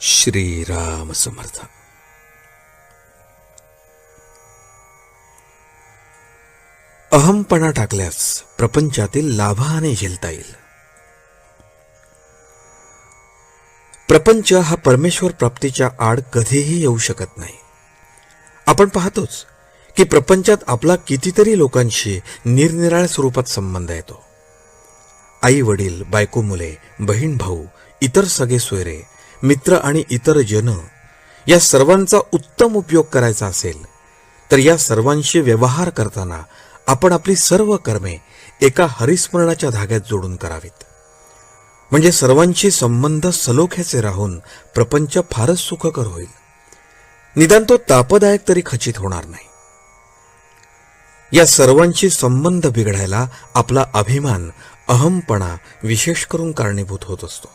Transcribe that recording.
श्रीराम समर्थ. अहमपणा टाकल्यास प्रपंचातील लाभाने झेलता येईल. प्रपंच हा परमेश्वर प्राप्तीच्या आड कधीही येऊ शकत नाही. आपण पाहतोच की प्रपंचात आपला कितीतरी लोकांशी निरनिराळ्या स्वरूपात संबंध येतो. आई वडील बायको मुले बहीण भाऊ इतर सगळे सोयरे मित्र आणि इतर जन या सर्वांचा उत्तम उपयोग करायचा असेल तर या सर्वांशी व्यवहार करताना आपण आपली सर्व कर्मे एका हरिस्मरणाच्या धाग्यात जोडून करावीत. म्हणजे सर्वांशी संबंध सलोख्याचे राहून प्रपंच फारच सुखकर होईल. निदान तो तापदायक तरी खचित होणार नाही. या सर्वांशी संबंध बिघडायला आपला अभिमान अहमपणा विशेष करून कारणीभूत होत असतो.